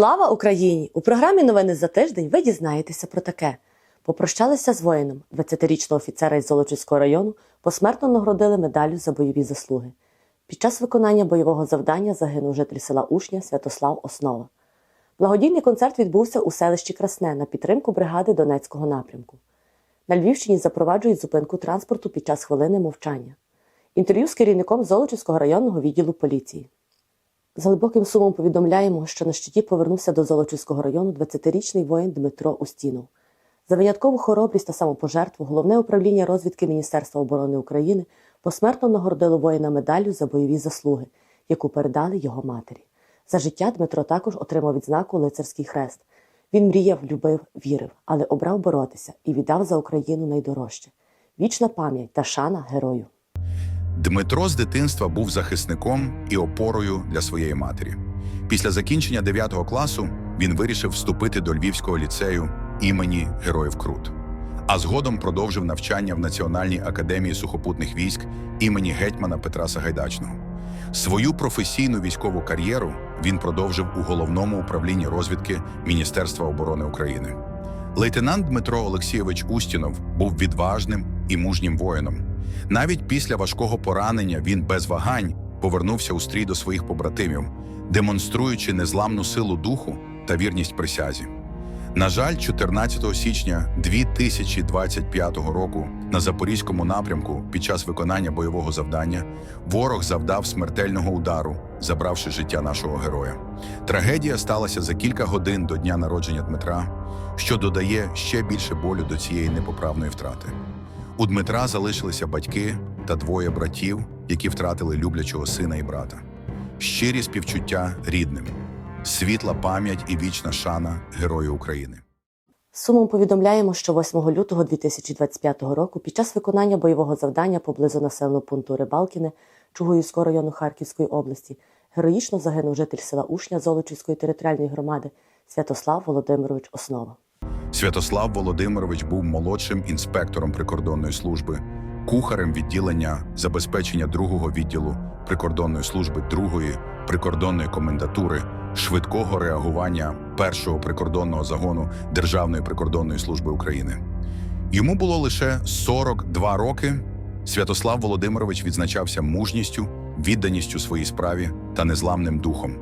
Слава Україні! У програмі Новини за тиждень ви дізнаєтеся про таке. Попрощалися з воїном, 20-річного офіцера із Золочівського району, посмертно нагородили медаллю за бойові заслуги. Під час виконання бойового завдання загинув житель села Ушня Святослав Основа. Благодійний концерт відбувся у селищі Красне на підтримку бригади Донецького напрямку. На Львівщині запроваджують зупинку транспорту під час хвилини мовчання. Інтерв'ю з керівником Золочівського районного відділу поліції. З глибоким сумом повідомляємо, що на щиті повернувся до Золочівського району 20-річний воїн Дмитро Устінов. За виняткову хоробрість та самопожертву головне управління розвідки Міністерства оборони України посмертно нагородило воїна медаллю за бойові заслуги, яку передали його матері. За життя Дмитро також отримав відзнаку Лицарський хрест. Він мріяв, любив, вірив, але обрав боротися і віддав за Україну найдорожче. Вічна пам'ять та шана герою. Дмитро з дитинства був захисником і опорою для своєї матері. Після закінчення 9 класу він вирішив вступити до Львівського ліцею імені Героїв Крут, а згодом продовжив навчання в Національній академії сухопутних військ імені гетьмана Петра Сагайдачного. Свою професійну військову кар'єру він продовжив у головному управлінні розвідки Міністерства оборони України. Лейтенант Дмитро Олексійович Устінов був відважним і мужнім воїном. Навіть після важкого поранення він без вагань повернувся у стрій до своїх побратимів, демонструючи незламну силу духу та вірність присязі. На жаль, 14 січня 2025 року на запорізькому напрямку під час виконання бойового завдання ворог завдав смертельного удару, забравши життя нашого героя. Трагедія сталася за кілька годин до дня народження Дмитра, що додає ще більше болю до цієї непоправної втрати. У Дмитра залишилися батьки та двоє братів, які втратили люблячого сина і брата. Щирі співчуття рідним, світла пам'ять і вічна шана Герою України. Сумом повідомляємо, що 8 лютого 2025 року під час виконання бойового завдання поблизу населеного пункту Рибалкіне Чугуївського району Харківської області героїчно загинув житель села Ушня Золочівської територіальної громади Святослав Володимирович Основа. Святослав Володимирович був молодшим інспектором прикордонної служби, кухарем відділення забезпечення другого відділу прикордонної служби другої прикордонної комендатури, швидкого реагування першого прикордонного загону Державної прикордонної служби України. Йому було лише 42 роки. Святослав Володимирович відзначався мужністю, відданістю своїй справі та незламним духом.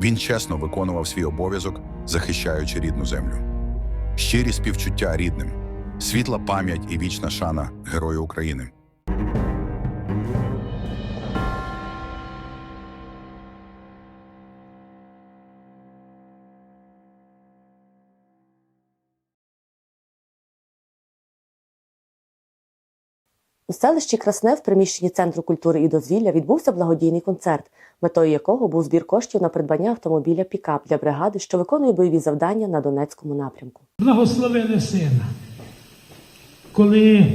Він чесно виконував свій обов'язок, захищаючи рідну землю. Щирі співчуття рідним, світла пам'ять і вічна шана Герою України. У селищі Красне в приміщенні Центру культури і дозвілля відбувся благодійний концерт, метою якого був збір коштів на придбання автомобіля Пікап для бригади, що виконує бойові завдання на Донецькому напрямку. благословили сина. Коли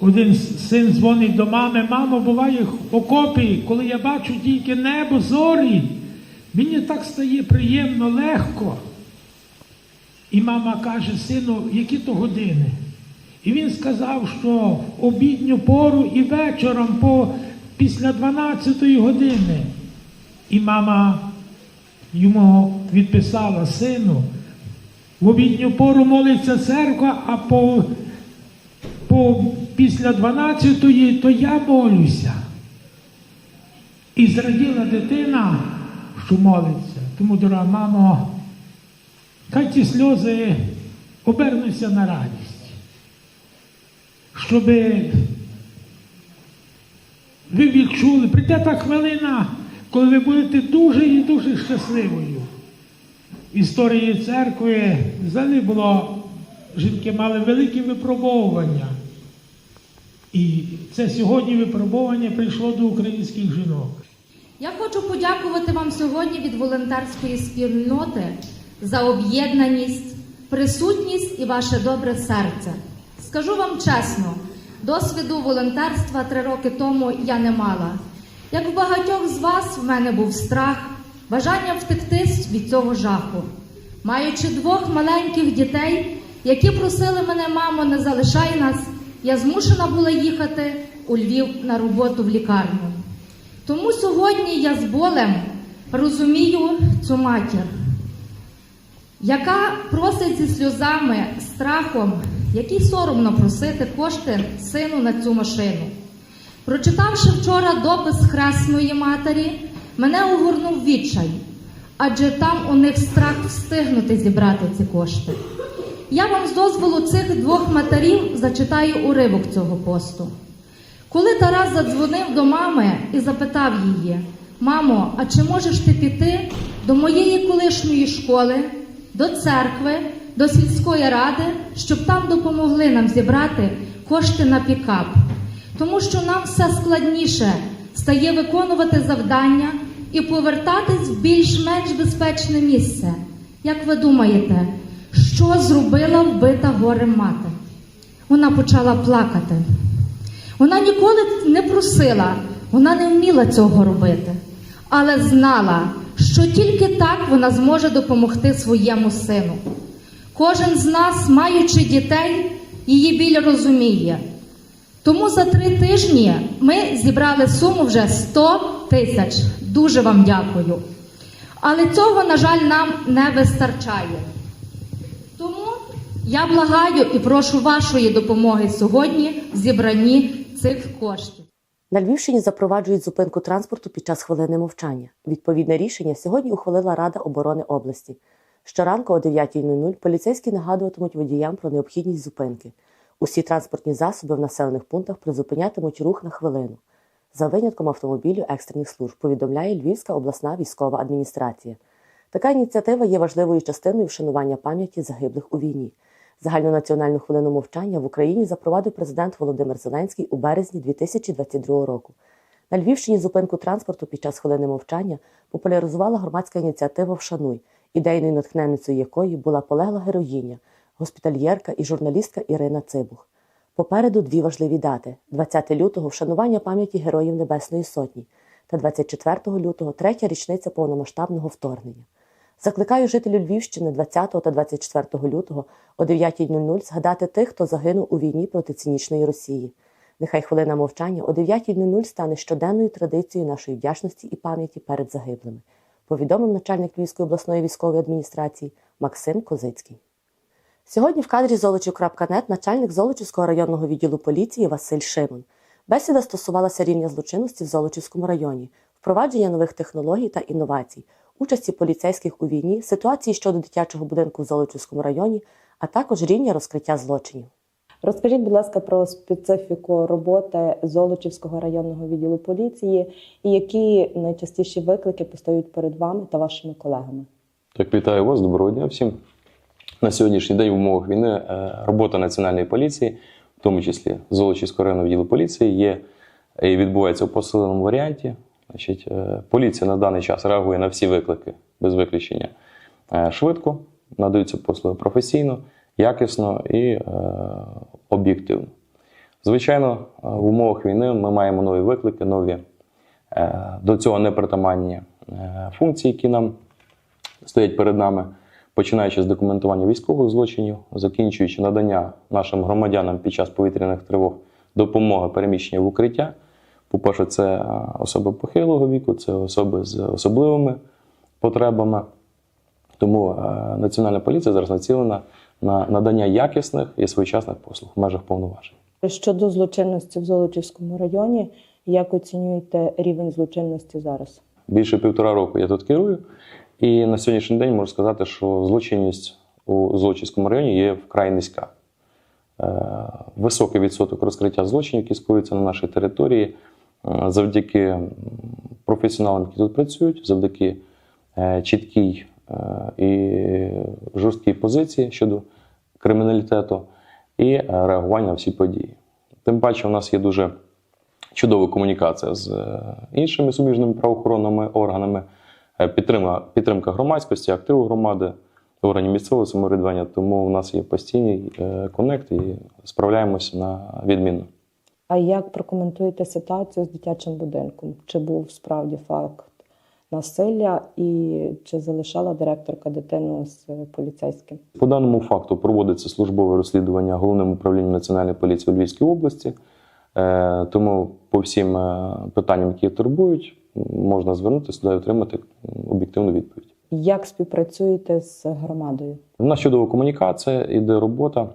один син дзвонить до мами, мамо, буває в окопі, коли я бачу тільки небо, зорі, мені так стає приємно, легко. І мама каже, сину, які то години? І він сказав, що в обідню пору і вечором по, після 12 години. І мама йому відписала сину, в обідню пору молиться церква, а по, по після 12-ї то я молюся. І зраділа дитина, що молиться. Тому, дорога мамо, хай ті сльози обернуться на радість. Щоб ви відчули, прийде та хвилина, коли ви будете дуже і дуже щасливою історії церкви взагалі було, жінки мали великі випробовування. І це сьогодні випробовування прийшло до українських жінок. Я хочу подякувати вам сьогодні від волонтерської спільноти за об'єднаність, присутність і ваше добре серце. Скажу вам чесно, досвіду волонтерства три роки тому я не мала. Як в багатьох з вас, в мене був страх, бажання втекти від цього жаху. Маючи двох маленьких дітей, які просили мене, мамо, не залишай нас, я змушена була їхати у Львів на роботу в лікарню. Тому сьогодні я з болем розумію цю матір. яка просить зі сльозами, страхом, який соромно просити кошти сину на цю машину. Прочитавши вчора допис хресної матері, мене огорнув відчай, адже там у них страх встигнути зібрати ці кошти. Я вам з дозволу цих двох матерів зачитаю уривок цього посту. Коли Тарас задзвонив до мами і запитав її: Мамо, а чи можеш ти піти до моєї колишньої школи, до церкви, до сільської ради, щоб там допомогли нам зібрати кошти на пікап? Тому що нам все складніше стає виконувати завдання і повертатись в більш-менш безпечне місце. Як ви думаєте, що зробила вбита горем мати? Вона почала плакати. Вона ніколи не просила, вона не вміла цього робити, але знала, що тільки так вона зможе допомогти своєму сину. Кожен з нас, маючи дітей, її біль розуміє. Тому за три тижні ми зібрали суму вже 100 тисяч. Дуже вам дякую. Але цього, на жаль, нам не вистачає. Тому я благаю і прошу вашої допомоги сьогодні в зібранні цих коштів. На Львівщині запроваджують зупинку транспорту під час хвилини мовчання. Відповідне рішення сьогодні ухвалила Рада оборони області. Щоранку о 9.00 поліцейські нагадуватимуть водіям про необхідність зупинки. Усі транспортні засоби в населених пунктах призупинятимуть рух на хвилину. За винятком автомобілів екстрених служб повідомляє Львівська обласна військова адміністрація. Така ініціатива є важливою частиною вшанування пам'яті загиблих у війні. Загальнонаціональну хвилину мовчання в Україні запровадив президент Володимир Зеленський у березні 2022 року. На Львівщині зупинку транспорту під час хвилини мовчання популяризувала громадська ініціатива Вшануй, ідейною натхненницею якої була полегла героїня, госпітальєрка і журналістка Ірина Цибух. Попереду дві важливі дати: 20 лютого вшанування пам'яті героїв Небесної Сотні та 24 лютого третя річниця повномасштабного вторгнення. Закликаю жителів Львівщини 20 та 24 лютого о 9.00 згадати тих, хто загинув у війні проти цинічної Росії. Нехай хвилина мовчання о 9.00 стане щоденною традицією нашої вдячності і пам'яті перед загиблими, повідомив начальник Львівської обласної військової адміністрації Максим Козицький. Сьогодні в кадрі Золочів.нет начальник Золочівського районного відділу поліції Василь Шимон. Бесіда стосувалася рівня злочинності в Золочівському районі, впровадження нових технологій та інновацій, участі поліцейських у війні, ситуації щодо дитячого будинку в Золочівському районі, а також рівня розкриття злочинів. Розкажіть, будь ласка, про специфіку роботи Золочівського районного відділу поліції і які найчастіші виклики постають перед вами та вашими колегами. Так, вітаю вас, доброго дня всім. На сьогоднішній день в умовах війни е, робота національної поліції, в тому числі Золочівського районного відділу поліції, є і відбувається у посиленому варіанті. Значить, е, поліція на даний час реагує на всі виклики без виключення е, швидко, надаються послуги професійно, якісно і е, об'єктивно. Звичайно, е, в умовах війни ми маємо нові виклики, нові е, до цього непритаманні функції, які нам стоять перед нами, починаючи з документування військових злочинів, закінчуючи надання нашим громадянам під час повітряних тривог допомоги переміщення в укриття. По-перше, це особи похилого віку, це особи з особливими потребами. Тому Національна поліція зараз націлена на надання якісних і своєчасних послуг в межах повноважень. Щодо злочинності в Золочівському районі, як оцінюєте рівень злочинності зараз? Більше півтора року я тут керую, і на сьогоднішній день можу сказати, що злочинність у Злочинському районі є вкрай низька. Е, Високий відсоток розкриття злочинів, які скоюються на нашій території, е, завдяки професіоналам, які тут працюють, завдяки е, чіткій і жорсткій позиції щодо криміналітету і е, реагування на всі події. Тим паче, у нас є дуже чудова комунікація з е, іншими суміжними правоохоронними органами, е, підтримка, підтримка громадськості, активу громади, органів місцевого самоврядування. Тому у нас є постійний конект і справляємося на відмінно. А як прокоментуєте ситуацію з дитячим будинком? Чи був справді факт насилля і чи залишала директорка дитину з поліцейським? По даному факту проводиться службове розслідування головним управлінням Національної поліції у Львівській області. Е, Тому по всім е, питанням, які турбують, можна звернутися туди і отримати об'єктивну відповідь. Як співпрацюєте з громадою? У нас чудова комунікація, іде робота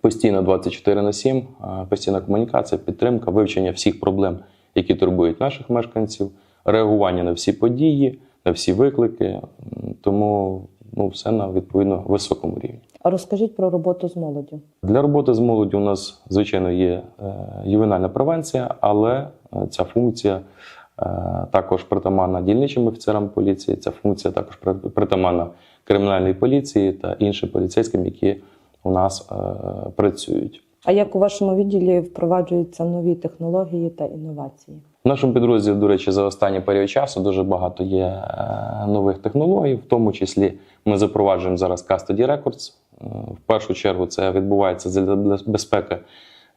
постійно 24 на 7, постійна комунікація, підтримка, вивчення всіх проблем, які турбують наших мешканців, реагування на всі події, на всі виклики. Тому ну, все на відповідно високому рівні. А Розкажіть про роботу з молоддю. Для роботи з молоддю у нас, звичайно, є е, ювенальна превенція, але е, ця функція е, також притаманна дільничим офіцерам поліції, ця функція також при- притаманна кримінальній поліції та іншим поліцейським, які у нас працюють. А як у вашому відділі впроваджуються нові технології та інновації? В нашому підрозділі, до речі, за останній період часу дуже багато є е, нових технологій. В тому числі ми запроваджуємо зараз Custody Records. Е, В першу чергу це відбувається для безпеки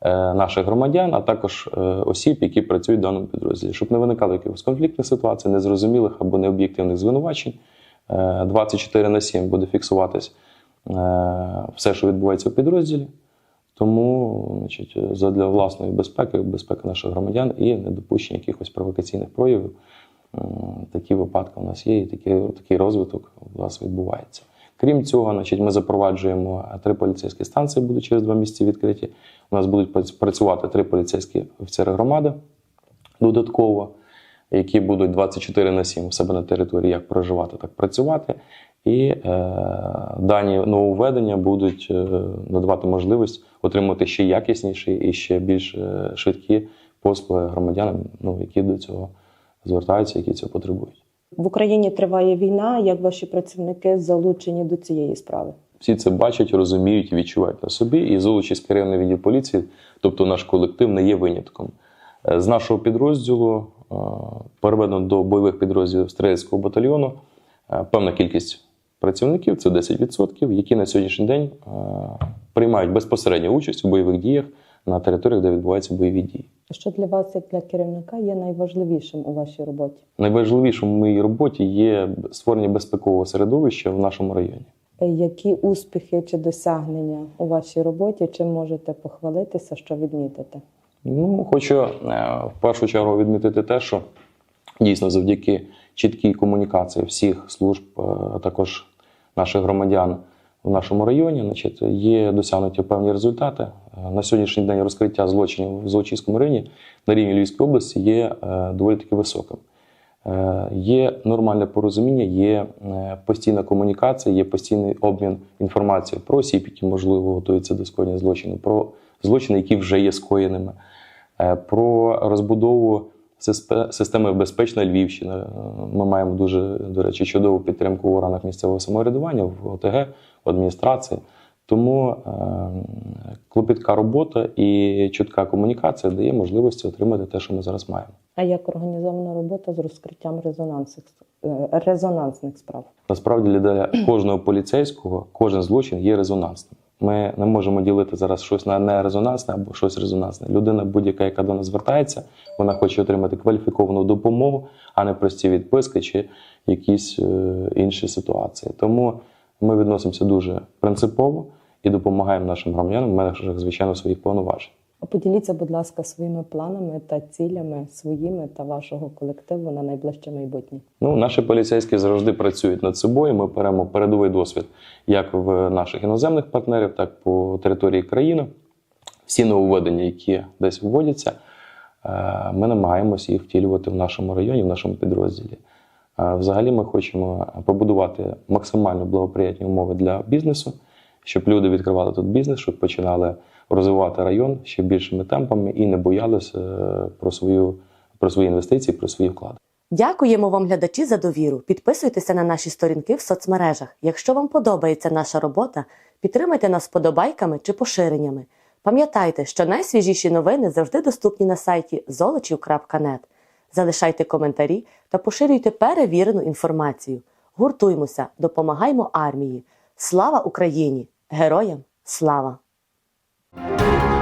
е, наших громадян, а також осіб, які працюють в даному підрозділі, щоб не виникало якихось конфліктних ситуацій, незрозумілих або необ'єктивних звинувачень. Е, 24 на 7 буде фіксуватись все, що відбувається в підрозділі. Тому, значить, задля власної безпеки, безпеки наших громадян і недопущення якихось провокаційних проявів, такі випадки у нас є, і такий, такий розвиток у нас відбувається. Крім цього, значить, ми запроваджуємо три поліцейські станції, будуть через два місяці відкриті. У нас будуть прац- працювати три поліцейські офіцери громади додатково, які будуть 24 на 7 у себе на території як проживати, так працювати. І е, дані нововведення будуть е, надавати можливість отримати ще якісніші і ще більш е, швидкі послуги громадянам, ну, які до цього звертаються, які цього потребують. В Україні триває війна. Як ваші працівники залучені до цієї справи? Всі це бачать, розуміють і відчувають на собі. І Золочівський районний відділ поліції, тобто наш колектив, не є винятком. Е, З нашого підрозділу переведено до бойових підрозділів стрілецького батальйону е, певна кількість працівників, це 10%, які на сьогоднішній день е, приймають безпосередню участь у бойових діях на територіях, де відбуваються бойові дії. Що для вас, як для керівника, є найважливішим у вашій роботі? Найважливішим в моїй роботі є створення безпекового середовища в нашому районі. Е, Які успіхи чи досягнення у вашій роботі? Чим можете похвалитися, що відмітите? Ну, хочу е, в першу чергу відмітити те, що дійсно завдяки чіткій комунікації всіх служб, е, а також наших громадян в нашому районі, значить, є досягнуті певні результати. Е, На сьогоднішній день розкриття злочинів в Золочівському районі на рівні Львівської області є доволі таки високим. Є нормальне порозуміння, є постійна комунікація, є постійний обмін інформацією про осіб, які можливо готуються до скоєння злочину, про злочини, які вже є скоєними, про розбудову системи безпечна Львівщина. Е, Ми маємо дуже, до речі, чудову підтримку в органах місцевого самоврядування, в ОТГ, в адміністрації. Тому е, клопітка робота і чітка комунікація дає можливості отримати те, що ми зараз маємо. А як організована робота з розкриттям резонансних, е, резонансних справ? Насправді для кожного поліцейського кожен злочин є резонансним. Ми не можемо ділити зараз щось на нерезонансне або щось резонансне. Людина, будь-яка, яка до нас звертається, вона хоче отримати кваліфіковану допомогу, а не прості відписки чи якісь е, інші ситуації. Тому ми відносимося дуже принципово і допомагаємо нашим громадянам в межах, звичайно, своїх повноважень. Поділіться, будь ласка, своїми планами та цілями своїми та вашого колективу на найближче майбутнє. Ну, наші поліцейські завжди працюють над собою. Ми беремо передовий досвід як в наших іноземних партнерів, так і по території країни. Всі нововведення, які десь вводяться, е, ми намагаємося їх втілювати в нашому районі, в нашому підрозділі. Е, Взагалі, ми хочемо побудувати максимально благоприятні умови для бізнесу, щоб люди відкривали тут бізнес, щоб починали розвивати район ще більшими темпами і не боялися е, про свою про свої інвестиції, про свої вклади. Дякуємо вам, глядачі, за довіру. Підписуйтеся на наші сторінки в соцмережах. Якщо вам подобається наша робота, підтримайте нас вподобайками чи поширеннями. Пам'ятайте, що найсвіжіші новини завжди доступні на сайті золочів.нет. Залишайте коментарі та поширюйте перевірену інформацію. Гуртуймося, допомагаймо армії. Слава Україні! Героям слава! Música